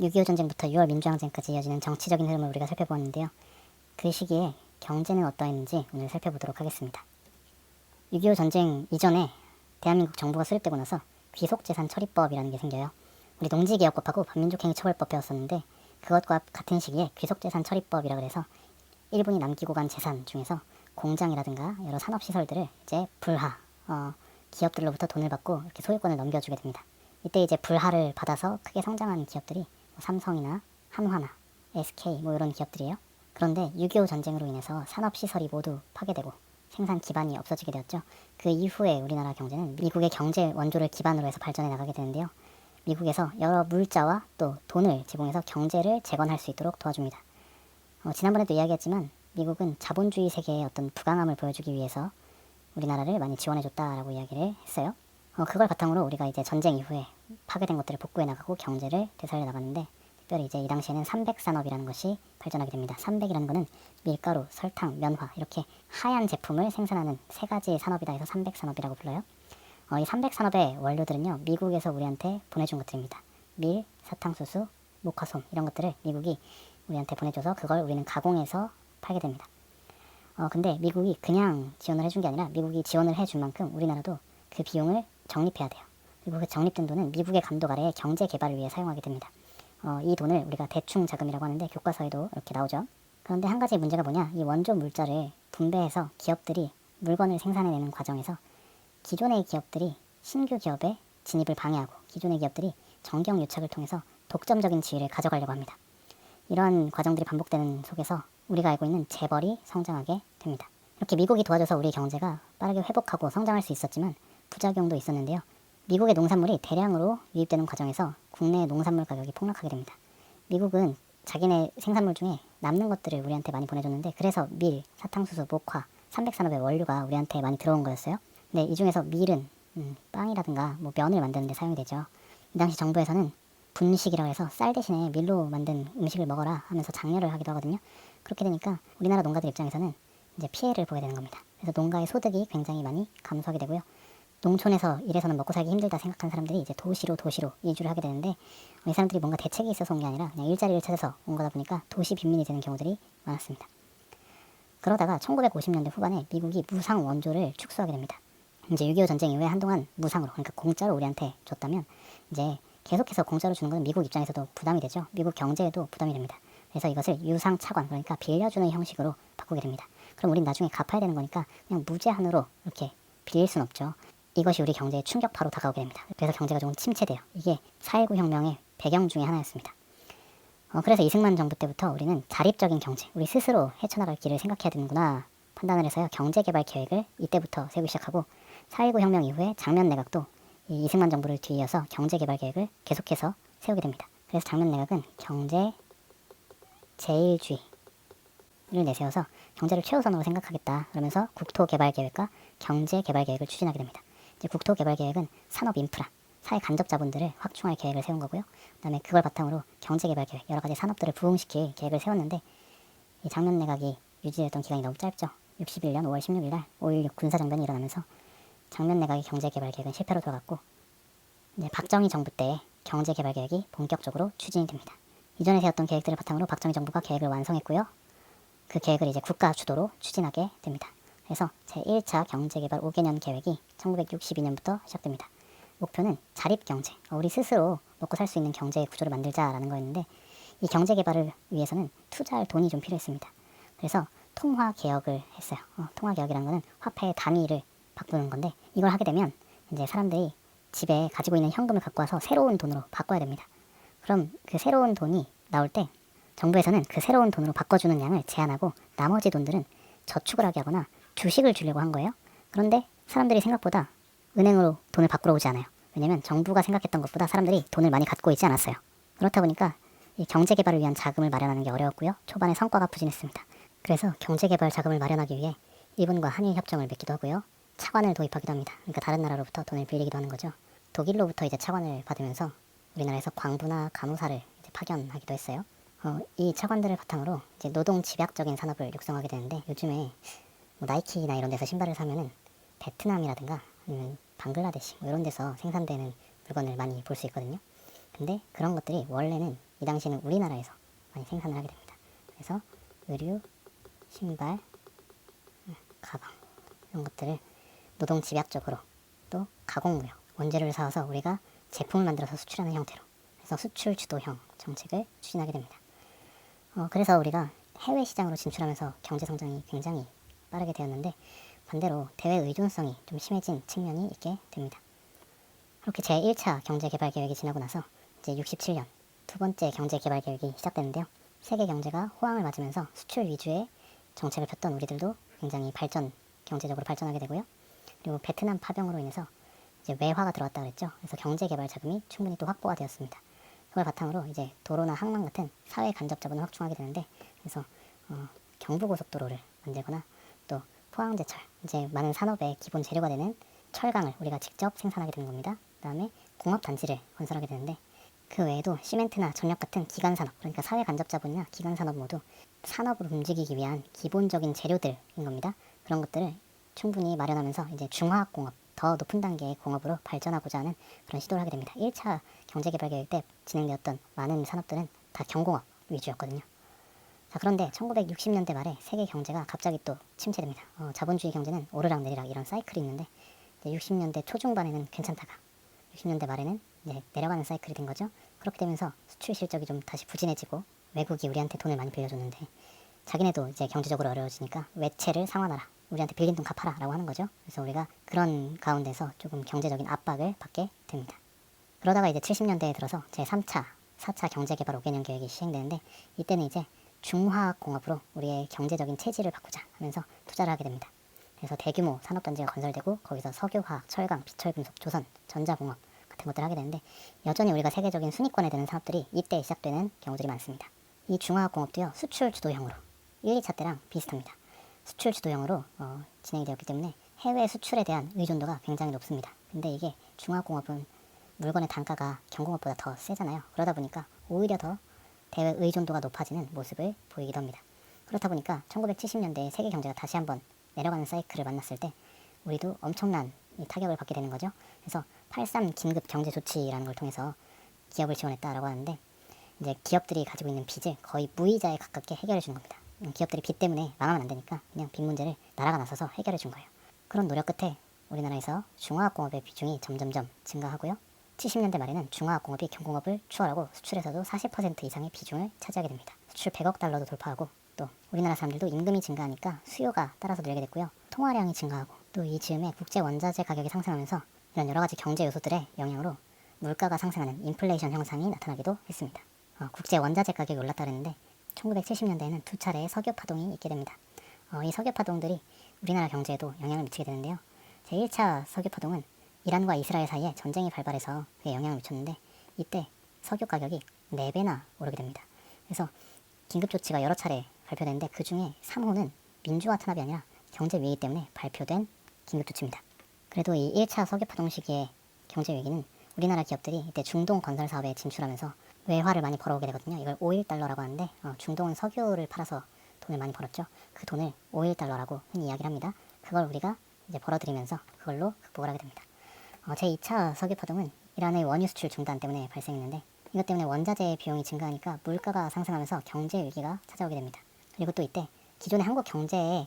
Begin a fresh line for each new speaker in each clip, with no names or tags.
6.25 전쟁부터 6월 민주항쟁까지 이어지는 정치적인 흐름을 우리가 살펴보았는데요. 그 시기에 경제는 어떠했는지 오늘 살펴보도록 하겠습니다. 6.25 전쟁 이전에 대한민국 정부가 수립되고 나서 귀속재산 처리법이라는 게 생겨요. 우리 농지개혁법하고 반민족행위처벌법 배웠었는데 그것과 같은 시기에 귀속재산 처리법이라 그래서 일본이 남기고 간 재산 중에서 공장이라든가 여러 산업시설들을 이제 불하, 어, 기업들로부터 돈을 받고 이렇게 소유권을 넘겨주게 됩니다. 이때 이제 불하를 받아서 크게 성장한 기업들이 뭐 삼성이나 한화나 SK 뭐 이런 기업들이에요. 그런데 6.25 전쟁으로 인해서 산업시설이 모두 파괴되고 생산 기반이 없어지게 되었죠. 그 이후에 우리나라 경제는 미국의 경제 원조를 기반으로 해서 발전해 나가게 되는데요. 미국에서 여러 물자와 또 돈을 제공해서 경제를 재건할 수 있도록 도와줍니다. 어, 지난번에도 이야기했지만 미국은 자본주의 세계의 어떤 부강함을 보여주기 위해서 우리나라를 많이 지원해줬다라고 이야기를 했어요. 어, 그걸 바탕으로 우리가 이제 전쟁 이후에 파괴된 것들을 복구해 나가고 경제를 되살려 나갔는데 특별히 이제 이 당시에는 300 산업이라는 것이 발전하게 됩니다. 300이라는 것은 밀가루, 설탕, 면화 이렇게 하얀 제품을 생산하는 세 가지 산업이다 해서 300 산업이라고 불러요. 어, 이 300 산업의 원료들은요 미국에서 우리한테 보내준 것들입니다. 밀, 사탕수수, 목화솜 이런 것들을 미국이 우리한테 보내줘서 그걸 우리는 가공해서 팔게 됩니다. 어, 근데 미국이 그냥 지원을 해준 게 아니라 미국이 지원을 해준 만큼 우리나라도 그 비용을 적립해야 돼요. 그 적립된 돈은 미국의 감독 아래 경제 개발을 위해 사용하게 됩니다. 어, 이 돈을 우리가 대충 자금이라고 하는데 교과서에도 이렇게 나오죠. 그런데 한 가지 문제가 뭐냐? 이 원조 물자를 분배해서 기업들이 물건을 생산해내는 과정에서 기존의 기업들이 신규 기업의 진입을 방해하고 기존의 기업들이 정경 유착을 통해서 독점적인 지위를 가져가려고 합니다. 이러한 과정들이 반복되는 속에서 우리가 알고 있는 재벌이 성장하게 됩니다. 이렇게 미국이 도와줘서 우리 경제가 빠르게 회복하고 성장할 수 있었지만 부작용도 있었는데요. 미국의 농산물이 대량으로 유입되는 과정에서 국내 농산물 가격이 폭락하게 됩니다. 미국은 자기네 생산물 중에 남는 것들을 우리한테 많이 보내줬는데 그래서 밀, 사탕수수, 목화, 300산업의 원료가 우리한테 많이 들어온 거였어요. 근데 이 중에서 밀은 음, 빵이라든가 뭐 면을 만드는 데 사용이 되죠. 이 당시 정부에서는 분식이라고 해서 쌀 대신에 밀로 만든 음식을 먹어라 하면서 장려를 하기도 하거든요. 그렇게 되니까 우리나라 농가들 입장에서는 이제 피해를 보게 되는 겁니다. 그래서 농가의 소득이 굉장히 많이 감소하게 되고요. 농촌에서 일해서는 먹고 살기 힘들다 생각한 사람들이 이제 도시로 도시로 이주를 하게 되는데 이 사람들이 뭔가 대책이 있어서 온 게 아니라 그냥 일자리를 찾아서 온 거다 보니까 도시 빈민이 되는 경우들이 많았습니다. 그러다가 1950년대 후반에 미국이 무상 원조를 축소하게 됩니다. 이제 6.25 전쟁 이후에 한동안 무상으로 그러니까 공짜로 우리한테 줬다면 이제 계속해서 공짜로 주는 건 미국 입장에서도 부담이 되죠. 미국 경제에도 부담이 됩니다. 그래서 이것을 유상 차관 그러니까 빌려주는 형식으로 바꾸게 됩니다. 그럼 우린 나중에 갚아야 되는 거니까 그냥 무제한으로 이렇게 빌릴 순 없죠. 이것이 우리 경제에 충격파로 다가오게 됩니다. 그래서 경제가 조금 침체돼요. 이게 4.19 혁명의 배경 중에 하나였습니다. 어, 그래서 이승만 정부 때부터 우리는 자립적인 경제, 우리 스스로 헤쳐나갈 길을 생각해야 되는구나 판단을 해서요. 경제개발 계획을 이때부터 세우기 시작하고 4.19 혁명 이후에 장면 내각도 이 이승만 정부를 뒤이어서 경제개발 계획을 계속해서 세우게 됩니다. 그래서 장면 내각은 경제 제일주의를 내세워서 경제를 최우선으로 생각하겠다 그러면서 국토개발계획과 경제개발계획을 추진하게 됩니다. 국토개발계획은 산업 인프라, 사회 간접 자본들을 확충할 계획을 세운 거고요. 그다음에 그걸 바탕으로 경제개발계획, 여러 가지 산업들을 부흥시킬 계획을 세웠는데 이 장면 내각이 유지됐던 기간이 너무 짧죠. 61년 5월 16일 날 5.16 군사정변이 일어나면서 장면 내각의 경제개발계획은 실패로 돌아갔고 이제 박정희 정부 때 경제개발계획이 본격적으로 추진이 됩니다. 이전에 세웠던 계획들을 바탕으로 박정희 정부가 계획을 완성했고요. 그 계획을 이제 국가 주도로 추진하게 됩니다. 그래서 제1차 경제개발 5개년 계획이 1962년부터 시작됩니다. 목표는 자립경제, 우리 스스로 먹고 살 수 있는 경제의 구조를 만들자라는 거였는데 이 경제개발을 위해서는 투자할 돈이 좀 필요했습니다. 그래서 통화개혁을 했어요. 어, 통화개혁이라는 거는 화폐의 단위를 바꾸는 건데 이걸 하게 되면 이제 사람들이 집에 가지고 있는 현금을 갖고 와서 새로운 돈으로 바꿔야 됩니다. 그럼 그 새로운 돈이 나올 때 정부에서는 그 새로운 돈으로 바꿔주는 양을 제한하고 나머지 돈들은 저축을 하게 하거나 주식을 주려고 한 거예요. 그런데 사람들이 생각보다 은행으로 돈을 바꾸러 오지 않아요. 왜냐면 정부가 생각했던 것보다 사람들이 돈을 많이 갖고 있지 않았어요. 그렇다 보니까 이 경제 개발을 위한 자금을 마련하는 게 어려웠고요. 초반에 성과가 부진했습니다. 그래서 경제 개발 자금을 마련하기 위해 일본과 한일 협정을 맺기도 하고요. 차관을 도입하기도 합니다. 그러니까 다른 나라로부터 돈을 빌리기도 하는 거죠. 독일로부터 이제 차관을 받으면서 우리나라에서 광부나 간호사를 파견하기도 했어요. 어, 이 차관들을 바탕으로 이제 노동 집약적인 산업을 육성하게 되는데 요즘에 뭐 나이키나 이런 데서 신발을 사면은 베트남이라든가 아니면 방글라데시 뭐 이런 데서 생산되는 물건을 많이 볼 수 있거든요. 근데 그런 것들이 원래는 이 당시에는 우리나라에서 많이 생산을 하게 됩니다. 그래서 의류, 신발, 음, 가방 이런 것들을 노동 집약적으로 또 가공무역 원재료를 사와서 우리가 제품을 만들어서 수출하는 형태로 그래서 수출 주도형 정책을 추진하게 됩니다. 어, 그래서 우리가 해외 시장으로 진출하면서 경제 성장이 굉장히 빠르게 되었는데 반대로 대외 의존성이 좀 심해진 측면이 있게 됩니다. 그렇게 제 1차 경제 개발 계획이 지나고 나서 이제 67년 두 번째 경제 개발 계획이 시작되는데요. 세계 경제가 호황을 맞으면서 수출 위주의 정책을 폈던 우리들도 굉장히 발전 경제적으로 발전하게 되고요. 그리고 베트남 파병으로 인해서 이제 외화가 들어왔다 그랬죠. 그래서 경제 개발 자금이 충분히 또 확보가 되었습니다. 그걸 바탕으로 이제 도로나 항만 같은 사회 간접 자본을 확충하게 되는데 그래서 어, 경부고속도로를 만들거나 또 포항제철 이제 많은 산업의 기본 재료가 되는 철강을 우리가 직접 생산하게 되는 겁니다. 그다음에 공업 단지를 건설하게 되는데 그 외에도 시멘트나 전력 같은 기간 산업 그러니까 사회 간접 자본이나 기간 산업 모두 산업을 움직이기 위한 기본적인 재료들인 겁니다. 그런 것들을 충분히 마련하면서 이제 중화학 공업 더 높은 단계의 공업으로 발전하고자 하는 그런 시도를 하게 됩니다. 1차 경제개발 계획 때 진행되었던 많은 산업들은 다 경공업 위주였거든요. 자 그런데 1960년대 말에 세계 경제가 갑자기 또 침체됩니다. 어, 자본주의 경제는 오르락 내리락 이런 사이클이 있는데 이제 60년대 초중반에는 괜찮다가 60년대 말에는 이제 내려가는 사이클이 된 거죠. 그렇게 되면서 수출 실적이 좀 다시 부진해지고 외국이 우리한테 돈을 많이 빌려줬는데 자기네도 이제 경제적으로 어려워지니까 외채를 상환하라. 우리한테 빌린 돈 갚아라 라고 하는 거죠. 그래서 우리가 그런 가운데서 조금 경제적인 압박을 받게 됩니다. 그러다가 이제 70년대에 들어서 제 3차, 4차 경제개발 5개년 계획이 시행되는데 이때는 이제 중화학 공업으로 우리의 경제적인 체질을 바꾸자 하면서 투자를 하게 됩니다. 그래서 대규모 산업단지가 건설되고 거기서 석유화학, 철강, 비철금속, 조선, 전자공업 같은 것들을 하게 되는데 여전히 우리가 세계적인 순위권에 드는 산업들이 이때 시작되는 경우들이 많습니다. 이 중화학 공업도요 수출 주도형으로 1, 2차 때랑 비슷합니다. 수출 주도형으로 어, 진행이 되었기 때문에 해외 수출에 대한 의존도가 굉장히 높습니다. 근데 이게 중화공업은 물건의 단가가 경공업보다 더 세잖아요. 그러다 보니까 오히려 더 대외 의존도가 높아지는 모습을 보이기도 합니다. 그렇다 보니까 1970년대에 세계 경제가 다시 한번 내려가는 사이클을 만났을 때 우리도 엄청난 이 타격을 받게 되는 거죠. 그래서 83 긴급 경제 조치라는 걸 통해서 기업을 지원했다라고 하는데 이제 기업들이 가지고 있는 빚을 거의 무이자에 가깝게 해결해 주는 겁니다. 음, 기업들이 빚 때문에 망하면 안 되니까 그냥 빚 문제를 나라가 나서서 해결해 준 거예요. 그런 노력 끝에 우리나라에서 중화학공업의 비중이 점점점 증가하고요. 70년대 말에는 중화학공업이 경공업을 추월하고 수출에서도 40% 이상의 비중을 차지하게 됩니다. 수출 100억 달러도 돌파하고 또 우리나라 사람들도 임금이 증가하니까 수요가 따라서 늘게 됐고요. 통화량이 증가하고 또 이 즈음에 국제 원자재 가격이 상승하면서 이런 여러 가지 경제 요소들의 영향으로 물가가 상승하는 인플레이션 현상이 나타나기도 했습니다. 어, 국제 원자재 가격이 올랐다 그랬는데 1970년대에는 두 차례의 석유 파동이 있게 됩니다. 어, 이 석유 파동들이 우리나라 경제에도 영향을 미치게 되는데요. 제1차 석유 파동은 이란과 이스라엘 사이에 전쟁이 발발해서 그에 영향을 미쳤는데 이때 석유 가격이 4배나 오르게 됩니다. 그래서 긴급 조치가 여러 차례 발표되는데 그 중에 3호는 민주화 탄압이 아니라 경제 위기 때문에 발표된 긴급 조치입니다. 그래도 이 1차 석유 파동 시기의 경제 위기는 우리나라 기업들이 이때 중동 건설 사업에 진출하면서 외화를 많이 벌어오게 되거든요. 이걸 5일 달러라고 하는데 어, 중동은 석유를 팔아서 돈을 많이 벌었죠. 그 돈을 5일 달러라고 흔히 이야기를 합니다. 그걸 우리가 이제 벌어들이면서 그걸로 극복을 하게 됩니다. 어, 제 2차 석유 파동은 이란의 원유 수출 중단 때문에 발생했는데 이것 때문에 원자재 비용이 증가하니까 물가가 상승하면서 경제 위기가 찾아오게 됩니다. 그리고 또 이때 기존의 한국 경제에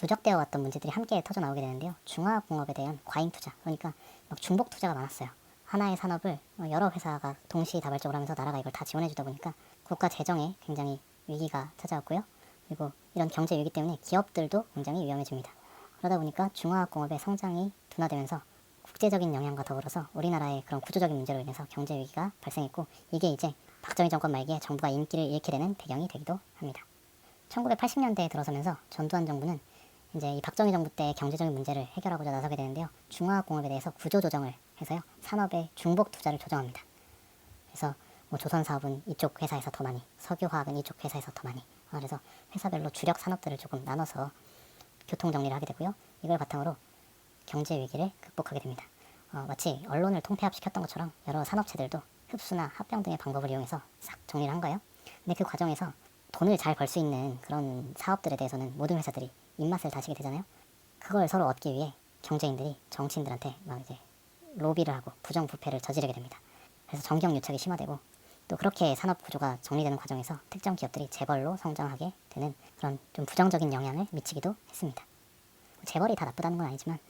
누적되어 왔던 문제들이 함께 터져 나오게 되는데요. 중화공업에 대한 과잉 투자, 그러니까 막 중복 투자가 많았어요. 하나의 산업을 여러 회사가 동시 다발적으로 하면서 나라가 이걸 다 지원해 주다 보니까 국가 재정에 굉장히 위기가 찾아왔고요. 그리고 이런 경제 위기 때문에 기업들도 굉장히 위험해집니다. 그러다 보니까 중화학공업의 성장이 둔화되면서 국제적인 영향과 더불어서 우리나라의 그런 구조적인 문제로 인해서 경제 위기가 발생했고 이게 이제 박정희 정권 말기에 정부가 인기를 잃게 되는 배경이 되기도 합니다. 1980년대에 들어서면서 전두환 정부는 이제 이 박정희 정부 때 경제적인 문제를 해결하고자 나서게 되는데요. 중화공업에 대해서 구조 조정을 해서요. 산업의 중복 투자를 조정합니다. 그래서 뭐 조선 사업은 이쪽 회사에서 더 많이, 석유화학은 이쪽 회사에서 더 많이. 아, 그래서 회사별로 주력 산업들을 조금 나눠서 교통 정리를 하게 되고요. 이걸 바탕으로 경제 위기를 극복하게 됩니다. 어, 마치 언론을 통폐합시켰던 것처럼 여러 산업체들도 흡수나 합병 등의 방법을 이용해서 싹 정리를 한 거예요. 근데 그 과정에서 돈을 잘 벌 수 있는 그런 사업들에 대해서는 모든 회사들이 입맛을 다시게 되잖아요. 그걸 서로 얻기 위해 경제인들이 정치인들한테 막 이제 로비를 하고 부정부패를 저지르게 됩니다. 그래서 정경유착이 심화되고 또 그렇게 산업 구조가 정리되는 과정에서 특정 기업들이 재벌로 성장하게 되는 그런 좀 부정적인 영향을 미치기도 했습니다. 재벌이 다 나쁘다는 건 아니지만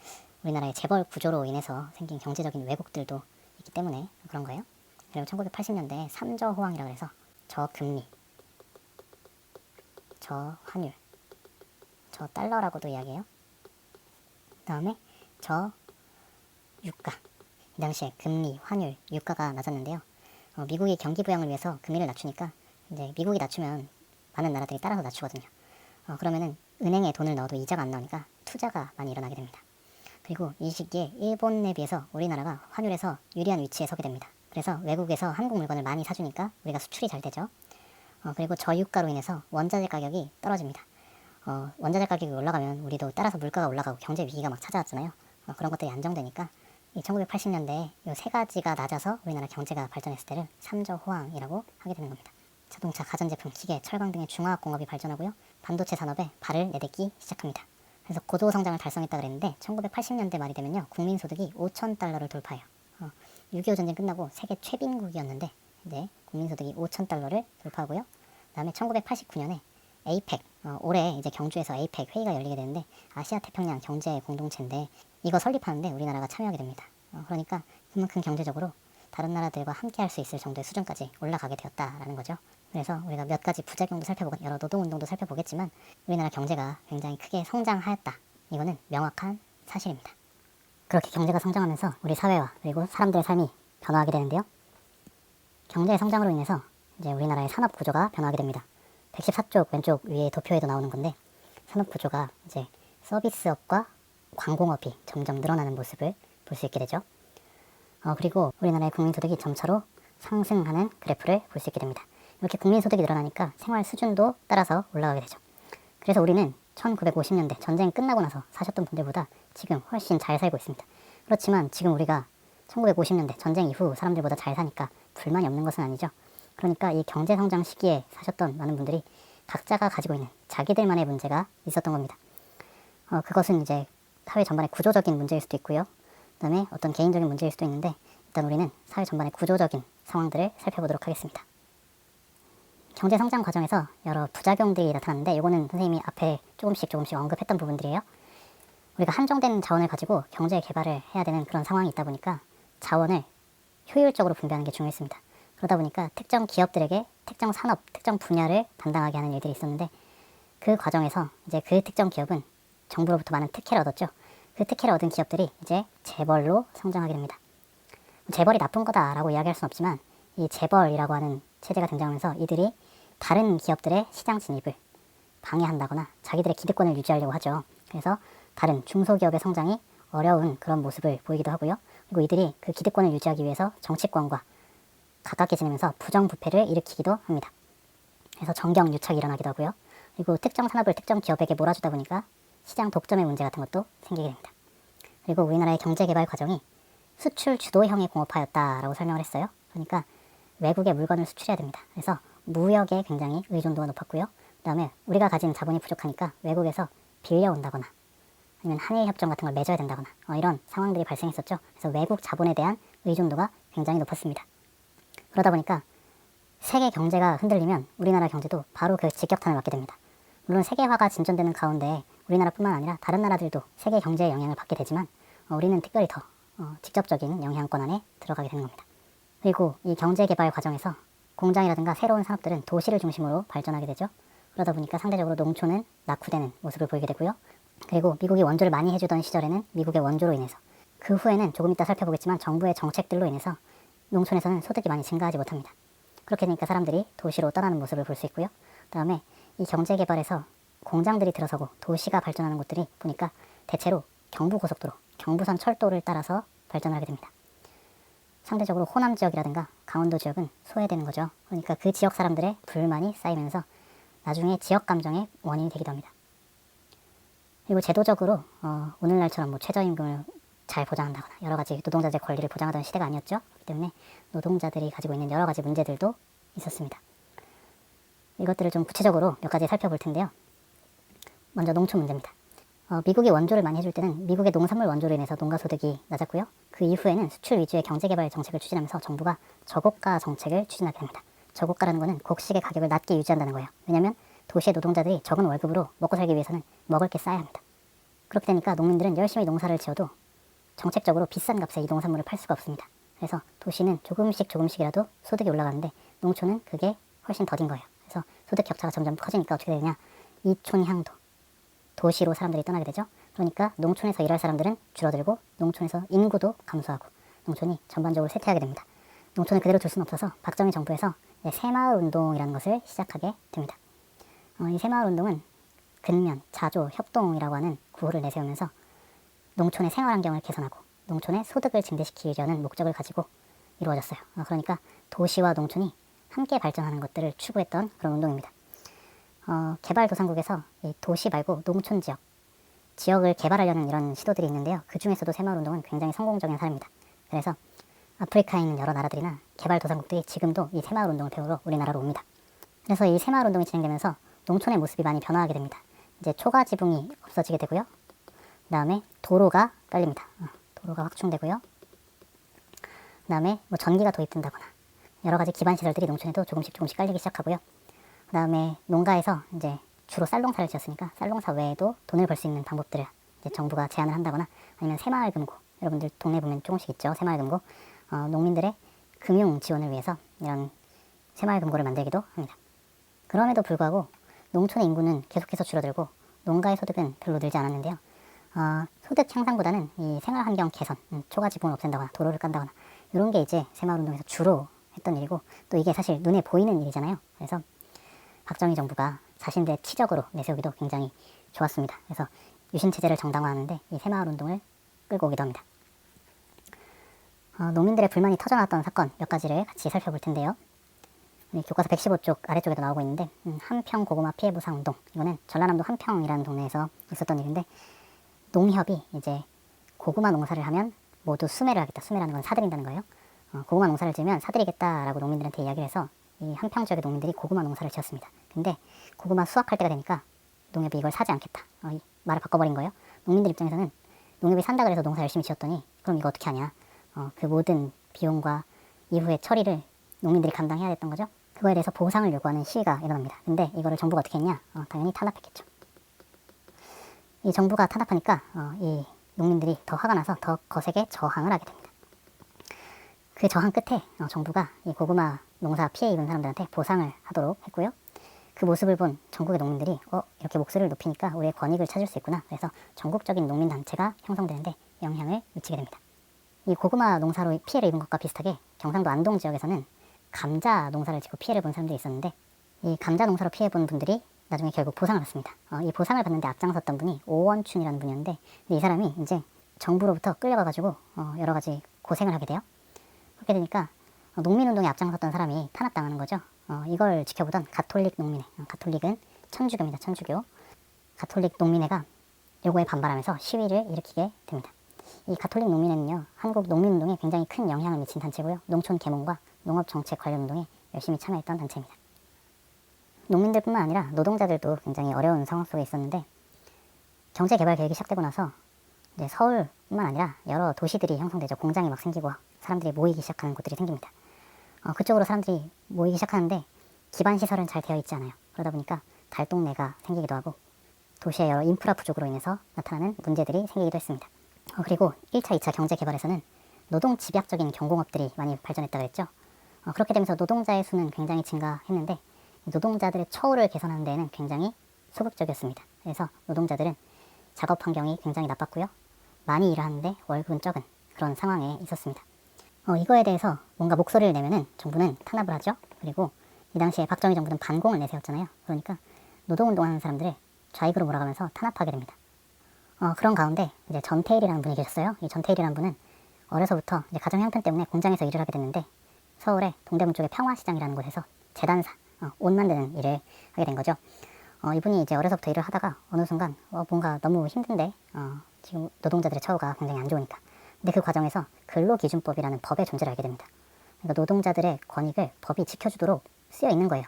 우리나라의 재벌 구조로 인해서 생긴 경제적인 왜곡들도 있기 때문에 그런 거예요. 그리고 1980년대 3저 호황이라 그래서 저금리, 저환율, 저달러라고도 이야기해요. 그 다음에 저 유가. 이 당시에 금리, 환율, 유가가 낮았는데요. 어, 미국이 경기 부양을 위해서 금리를 낮추니까 이제 미국이 낮추면 많은 나라들이 따라서 낮추거든요. 어, 그러면은 은행에 돈을 넣어도 이자가 안 나오니까 투자가 많이 일어나게 됩니다. 그리고 이 시기에 일본에 비해서 우리나라가 환율에서 유리한 위치에 서게 됩니다. 그래서 외국에서 한국 물건을 많이 사주니까 우리가 수출이 잘 되죠. 어, 그리고 저유가로 인해서 원자재 가격이 떨어집니다. 어, 원자재 가격이 올라가면 우리도 따라서 물가가 올라가고 경제 위기가 막 찾아왔잖아요. 어, 그런 것들이 안정되니까 이 1980년대에 이 세 가지가 낮아서 우리나라 경제가 발전했을 때를 삼저 호황이라고 하게 되는 겁니다. 자동차, 가전제품, 기계, 철강 등의 중화학 공업이 발전하고요. 반도체 산업에 발을 내딛기 시작합니다. 그래서 고도 성장을 달성했다 그랬는데 1980년대 말이 되면요. 국민 소득이 5천 달러를 돌파해요. 어, 6.25 전쟁 끝나고 세계 최빈국이었는데 이제 국민 소득이 5천 달러를 돌파하고요. 그다음에 1989년에 에이펙 어, 올해 이제 경주에서 에이펙 회의가 열리게 되는데 아시아 태평양 경제 공동체인데 이거 설립하는데 우리나라가 참여하게 됩니다. 어, 그러니까 그만큼 경제적으로 다른 나라들과 함께 할 수 있을 정도의 수준까지 올라가게 되었다라는 거죠. 그래서 우리가 몇 가지 부작용도 살펴보고 여러 노동운동도 살펴보겠지만 우리나라 경제가 굉장히 크게 성장하였다. 이거는 명확한 사실입니다. 그렇게 경제가 성장하면서 우리 사회와 그리고 사람들의 삶이 변화하게 되는데요. 경제의 성장으로 인해서 이제 우리나라의 산업 구조가 변화하게 됩니다. 114쪽 왼쪽 위에 도표에도 나오는 건데 산업 구조가 이제 서비스업과 관공업이 점점 늘어나는 모습을 볼 수 있게 되죠. 어, 그리고 우리나라의 국민소득이 점차로 상승하는 그래프를 볼 수 있게 됩니다. 이렇게 국민 소득이 늘어나니까 생활 수준도 따라서 올라가게 되죠. 그래서 우리는 1950년대 전쟁 끝나고 나서 사셨던 분들보다 지금 훨씬 잘 살고 있습니다. 그렇지만 지금 우리가 1950년대 전쟁 이후 사람들보다 잘 사니까 불만이 없는 것은 아니죠. 그러니까 이 경제 성장 시기에 사셨던 많은 분들이 각자가 가지고 있는 자기들만의 문제가 있었던 겁니다. 어, 그것은 이제 사회 전반의 구조적인 문제일 수도 있고요. 그다음에 어떤 개인적인 문제일 수도 있는데 일단 우리는 사회 전반의 구조적인 상황들을 살펴보도록 하겠습니다. 경제 성장 과정에서 여러 부작용들이 나타났는데 이거는 선생님이 앞에 조금씩 조금씩 언급했던 부분들이에요. 우리가 한정된 자원을 가지고 경제 개발을 해야 되는 그런 상황이 있다 보니까 자원을 효율적으로 분배하는 게 중요했습니다. 그러다 보니까 특정 기업들에게 특정 산업, 특정 분야를 담당하게 하는 일들이 있었는데 그 과정에서 이제 그 특정 기업은 정부로부터 많은 특혜를 얻었죠. 그 특혜를 얻은 기업들이 이제 재벌로 성장하게 됩니다. 재벌이 나쁜 거다라고 이야기할 수는 없지만 이 재벌이라고 하는 체제가 등장하면서 이들이 다른 기업들의 시장 진입을 방해한다거나 자기들의 기득권을 유지하려고 하죠. 그래서 다른 중소기업의 성장이 어려운 그런 모습을 보이기도 하고요. 그리고 이들이 그 기득권을 유지하기 위해서 정치권과 가깝게 지내면서 부정부패를 일으키기도 합니다. 그래서 정경 유착이 일어나기도 하고요. 그리고 특정 산업을 특정 기업에게 몰아주다 보니까 시장 독점의 문제 같은 것도 생기게 됩니다. 그리고 우리나라의 경제 개발 과정이 수출 주도형의 공업화였다라고 설명을 했어요. 그러니까 외국에 물건을 수출해야 됩니다. 그래서 무역에 굉장히 의존도가 높았고요. 그 다음에 우리가 가진 자본이 부족하니까 외국에서 빌려온다거나 아니면 한일 협정 같은 걸 맺어야 된다거나 어, 이런 상황들이 발생했었죠. 그래서 외국 자본에 대한 의존도가 굉장히 높았습니다. 그러다 보니까 세계 경제가 흔들리면 우리나라 경제도 바로 그 직격탄을 맞게 됩니다. 물론 세계화가 진전되는 가운데 우리나라뿐만 아니라 다른 나라들도 세계 경제에 영향을 받게 되지만 어, 우리는 특별히 더 어, 직접적인 영향권 안에 들어가게 되는 겁니다. 그리고 이 경제 개발 과정에서 공장이라든가 새로운 산업들은 도시를 중심으로 발전하게 되죠. 그러다 보니까 상대적으로 농촌은 낙후되는 모습을 보이게 되고요. 그리고 미국이 원조를 많이 해주던 시절에는 미국의 원조로 인해서 그 후에는 조금 이따 살펴보겠지만 정부의 정책들로 인해서 농촌에서는 소득이 많이 증가하지 못합니다. 그렇게 되니까 사람들이 도시로 떠나는 모습을 볼 수 있고요. 그다음에 이 경제 개발에서 공장들이 들어서고 도시가 발전하는 곳들이 보니까 대체로 경부 고속도로, 경부선 철도를 따라서 발전하게 됩니다. 상대적으로 호남 지역이라든가 강원도 지역은 소외되는 거죠. 그러니까 그 지역 사람들의 불만이 쌓이면서 나중에 지역 감정의 원인이 되기도 합니다. 그리고 제도적으로 어, 오늘날처럼 뭐 최저임금을 잘 보장한다거나 여러 가지 노동자들의 권리를 보장하던 시대가 아니었죠. 그렇기 때문에 노동자들이 가지고 있는 여러 가지 문제들도 있었습니다. 이것들을 좀 구체적으로 몇 가지 살펴볼 텐데요. 먼저 농촌 문제입니다. 어, 미국이 원조를 많이 해줄 때는 미국의 농산물 원조로 인해서 농가 소득이 낮았고요. 그 이후에는 수출 위주의 경제 개발 정책을 추진하면서 정부가 저고가 정책을 추진하게 됩니다. 저고가라는 거는 곡식의 가격을 낮게 유지한다는 거예요. 왜냐하면 도시의 노동자들이 적은 월급으로 먹고 살기 위해서는 먹을 게 쌓여야 합니다. 그렇게 되니까 농민들은 열심히 농사를 지어도 정책적으로 비싼 값에 이 농산물을 팔 수가 없습니다. 그래서 도시는 조금씩 조금씩이라도 소득이 올라가는데 농촌은 그게 훨씬 더딘 거예요. 그래서 소득 격차가 점점 커지니까 어떻게 되냐? 이촌향도 도시로 사람들이 떠나게 되죠. 그러니까 농촌에서 일할 사람들은 줄어들고 농촌에서 인구도 감소하고 농촌이 전반적으로 쇠퇴하게 됩니다. 농촌을 그대로 둘 수는 없어서 박정희 정부에서 새마을 운동이라는 것을 시작하게 됩니다. 어, 이 새마을 운동은 근면, 자조, 협동이라고 하는 구호를 내세우면서 농촌의 생활 환경을 개선하고 농촌의 소득을 증대시키려는 목적을 가지고 이루어졌어요. 어, 그러니까 도시와 농촌이 함께 발전하는 것들을 추구했던 그런 운동입니다. 어, 개발도상국에서 이 도시 말고 농촌 지역, 지역을 개발하려는 이런 시도들이 있는데요. 그 중에서도 새마을 운동은 굉장히 성공적인 사례입니다. 그래서 아프리카에 있는 여러 나라들이나 개발도상국들이 지금도 이 새마을 운동을 배우러 우리나라로 옵니다. 그래서 이 새마을 운동이 진행되면서 농촌의 모습이 많이 변화하게 됩니다. 이제 초가 지붕이 없어지게 되고요. 그 다음에 도로가 깔립니다. 어, 도로가 확충되고요. 그 다음에 뭐 전기가 도입된다거나 여러 가지 기반 시설들이 농촌에도 조금씩 조금씩 깔리기 시작하고요. 그 다음에 농가에서 이제 주로 쌀농사를 지었으니까 쌀농사 외에도 돈을 벌 수 있는 방법들을 이제 정부가 제안을 한다거나 아니면 새마을 금고 여러분들 동네 보면 조금씩 있죠 새마을 금고 어, 농민들의 금융 지원을 위해서 이런 새마을 금고를 만들기도 합니다. 그럼에도 불구하고 농촌의 인구는 계속해서 줄어들고 농가의 소득은 별로 늘지 않았는데요. 어, 소득 향상보다는 이 생활 환경 개선, 음, 초가 지붕을 없앤다거나 도로를 깐다거나 이런 게 이제 새마을 운동에서 주로 했던 일이고 또 이게 사실 눈에 보이는 일이잖아요. 그래서 박정희 정부가 자신들의 치적으로 내세우기도 굉장히 좋았습니다. 그래서 유신 체제를 정당화하는데 이 새마을 운동을 끌고 오기도 합니다. 어, 농민들의 불만이 터져나왔던 사건 몇 가지를 같이 살펴볼 텐데요. 이 교과서 115쪽 아래쪽에도 나오고 있는데 음, 한평 고구마 피해 보상 운동 이거는 전라남도 한평이라는 동네에서 있었던 일인데 농협이 이제 고구마 농사를 하면 모두 수매를 하겠다. 수매라는 건 사들인다는 거예요. 어, 고구마 농사를 지으면 사들이겠다라고 농민들한테 이야기를 해서 이 한평 지역의 농민들이 고구마 농사를 지었습니다. 근데 고구마 수확할 때가 되니까 농협이 이걸 사지 않겠다. 어, 이 말을 바꿔버린 거예요. 농민들 입장에서는 농협이 산다 그래서 농사 열심히 지었더니 그럼 이거 어떻게 하냐. 어, 그 모든 비용과 이후의 처리를 농민들이 감당해야 됐던 거죠. 그거에 대해서 보상을 요구하는 시위가 일어납니다. 근데 이거를 정부가 어떻게 했냐? 어, 당연히 탄압했겠죠. 이 정부가 탄압하니까 어, 이 농민들이 더 화가 나서 더 거세게 저항을 하게 됩니다. 그 저항 끝에 어, 정부가 이 고구마 농사 피해 입은 사람들한테 보상을 하도록 했고요. 그 모습을 본 전국의 농민들이 어 이렇게 목소리를 높이니까 우리의 권익을 찾을 수 있구나. 그래서 전국적인 농민 단체가 형성되는데 영향을 미치게 됩니다. 이 고구마 농사로 피해를 입은 것과 비슷하게 경상도 안동 지역에서는 감자 농사를 짓고 피해를 본 사람들이 있었는데 이 감자 농사로 피해 본 분들이 나중에 결국 보상을 받습니다. 어, 이 보상을 받는데 앞장섰던 분이 오원춘이라는 분이었는데 이 사람이 이제 정부로부터 끌려가가지고 어, 여러 가지 고생을 하게 돼요. 그렇게 되니까 어, 농민운동에 앞장섰던 사람이 탄압당하는 거죠. 어, 이걸 지켜보던 가톨릭 농민회, 어, 가톨릭은 천주교입니다. 천주교. 가톨릭 농민회가 요거에 반발하면서 시위를 일으키게 됩니다. 이 가톨릭 농민회는요, 한국 농민운동에 굉장히 큰 영향을 미친 단체고요. 농촌 계몽과 농업 정책 관련 운동에 열심히 참여했던 단체입니다. 농민들뿐만 아니라 노동자들도 굉장히 어려운 상황 속에 있었는데 경제 개발 계획이 시작되고 나서 이제 서울뿐만 아니라 여러 도시들이 형성되죠. 공장이 막 생기고 사람들이 모이기 시작하는 곳들이 생깁니다. 어, 그쪽으로 사람들이 모이기 시작하는데 기반 시설은 잘 되어 있지 않아요. 그러다 보니까 달동네가 생기기도 하고 도시의 여러 인프라 부족으로 인해서 나타나는 문제들이 생기기도 했습니다. 어, 그리고 1차, 2차 경제 개발에서는 노동 집약적인 경공업들이 많이 발전했다 그랬죠. 어, 그렇게 되면서 노동자의 수는 굉장히 증가했는데 노동자들의 처우를 개선하는 데에는 굉장히 소극적이었습니다. 그래서 노동자들은 작업 환경이 굉장히 나빴고요. 많이 일하는데 월급은 적은 그런 상황에 있었습니다. 어, 이거에 대해서 뭔가 목소리를 내면은 정부는 탄압을 하죠. 그리고 이 당시에 박정희 정부는 반공을 내세웠잖아요. 그러니까 노동운동하는 사람들을 좌익으로 몰아가면서 탄압하게 됩니다. 어, 그런 가운데 이제 전태일이라는 분이 계셨어요. 이 전태일이라는 분은 어려서부터 이제 가정 형편 때문에 공장에서 일을 하게 됐는데 서울의 동대문 쪽의 평화시장이라는 곳에서 재단사, 어, 옷 만드는 일을 하게 된 거죠. 어, 이분이 이제 어려서부터 일을 하다가 어느 순간 어, 뭔가 너무 힘든데 어, 지금 노동자들의 처우가 굉장히 안 좋으니까 근데 그 과정에서 근로기준법이라는 법의 존재를 알게 됩니다. 그러니까 노동자들의 권익을 법이 지켜주도록 쓰여 있는 거예요.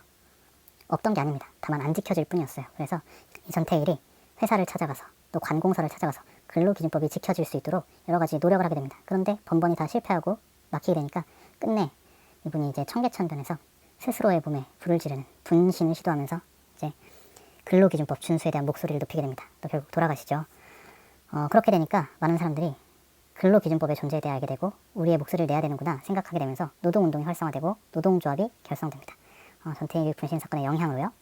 없던 게 아닙니다. 다만 안 지켜질 뿐이었어요. 그래서 이전태일이 회사를 찾아가서 또 관공서를 찾아가서 근로기준법이 지켜질 수 있도록 여러 가지 노력을 하게 됩니다. 그런데 번번이 다 실패하고 막히게 되니까 끝내 이분이 이제 청계천변에서 스스로의 몸에 불을 지르는 분신을 시도하면서 이제 근로기준법 준수에 대한 목소리를 높이게 됩니다. 또 결국 돌아가시죠. 어, 그렇게 되니까 많은 사람들이 근로기준법의 존재에 대해 알게 되고 우리의 목소리를 내야 되는구나 생각하게 되면서 노동운동이 활성화되고 노동조합이 결성됩니다. 어, 전태일 분신 사건의 영향으로요.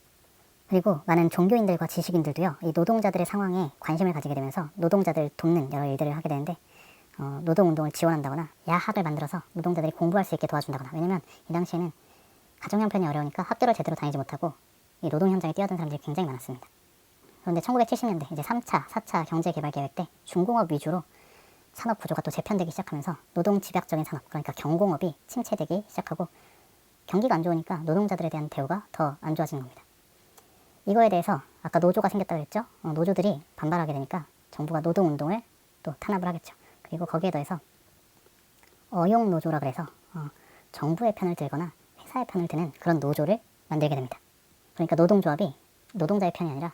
그리고 많은 종교인들과 지식인들도요, 이 노동자들의 상황에 관심을 가지게 되면서 노동자들 돕는 여러 일들을 하게 되는데, 어, 노동운동을 지원한다거나 야학을 만들어서 노동자들이 공부할 수 있게 도와준다거나, 왜냐면 이 당시에는 가정 형편이 어려우니까 학교를 제대로 다니지 못하고 이 노동 현장에 뛰어든 사람들이 굉장히 많았습니다. 그런데 1970년대 이제 3차, 4차 경제개발 계획 때 중공업 위주로 산업 구조가 또 재편되기 시작하면서 노동 집약적인 산업, 그러니까 경공업이 침체되기 시작하고 경기가 안 좋으니까 노동자들에 대한 대우가 더 안 좋아지는 겁니다. 이거에 대해서 아까 노조가 생겼다고 했죠. 어, 노조들이 반발하게 되니까 정부가 노동운동을 또 탄압을 하겠죠. 그리고 거기에 더해서 어용 노조라 그래서 어, 정부의 편을 들거나 회사의 편을 드는 그런 노조를 만들게 됩니다. 그러니까 노동조합이 노동자의 편이 아니라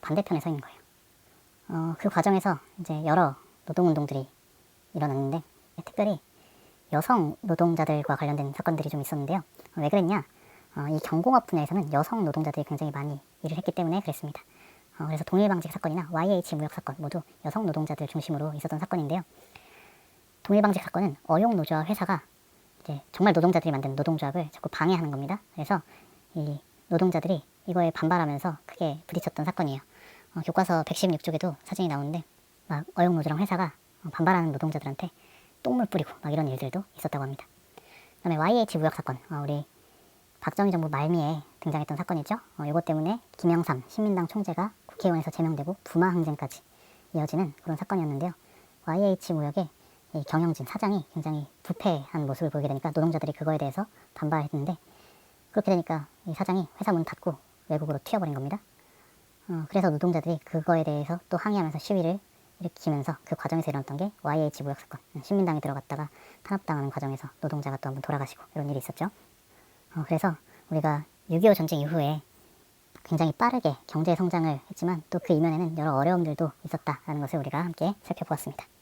반대편에 서 있는 거예요. 어, 그 과정에서 이제 여러 노동운동들이 일어났는데 특별히 여성 노동자들과 관련된 사건들이 좀 있었는데요. 어, 왜 그랬냐? 어, 이 경공업 분야에서는 여성 노동자들이 굉장히 많이 일을 했기 때문에 그랬습니다. 어, 그래서 동일방직 사건이나 YH 무역 사건 모두 여성 노동자들 중심으로 있었던 사건인데요. 동일방직 사건은 어용 노조와 회사가 이제 정말 노동자들이 만든 노동조합을 자꾸 방해하는 겁니다. 그래서 이 노동자들이 이거에 반발하면서 크게 부딪혔던 사건이에요. 어, 교과서 116쪽에도 사진이 나오는데 막 어용 노조랑 회사가 어, 반발하는 노동자들한테 똥물 뿌리고 막 이런 일들도 있었다고 합니다. 그다음에 YH 무역 사건, 어, 우리 박정희 정부 말미에 등장했던 사건이죠. 어, 이것 때문에 김영삼 신민당 총재가 국회의원에서 제명되고 부마 항쟁까지 이어지는 그런 사건이었는데요. YH 무역의 이 경영진 사장이 굉장히 부패한 모습을 보이게 되니까 노동자들이 그거에 대해서 반발했는데 그렇게 되니까 이 사장이 회사 문 닫고 외국으로 튀어버린 겁니다. 어, 그래서 노동자들이 그거에 대해서 또 항의하면서 시위를 일으키면서 그 과정에서 일어났던 게 YH 무역 사건, 신민당에 들어갔다가 탄압당하는 과정에서 노동자가 또 한 번 돌아가시고 이런 일이 있었죠. 어, 그래서 우리가 6.25 전쟁 이후에 굉장히 빠르게 경제 성장을 했지만 또 그 이면에는 여러 어려움들도 있었다라는 것을 우리가 함께 살펴보았습니다.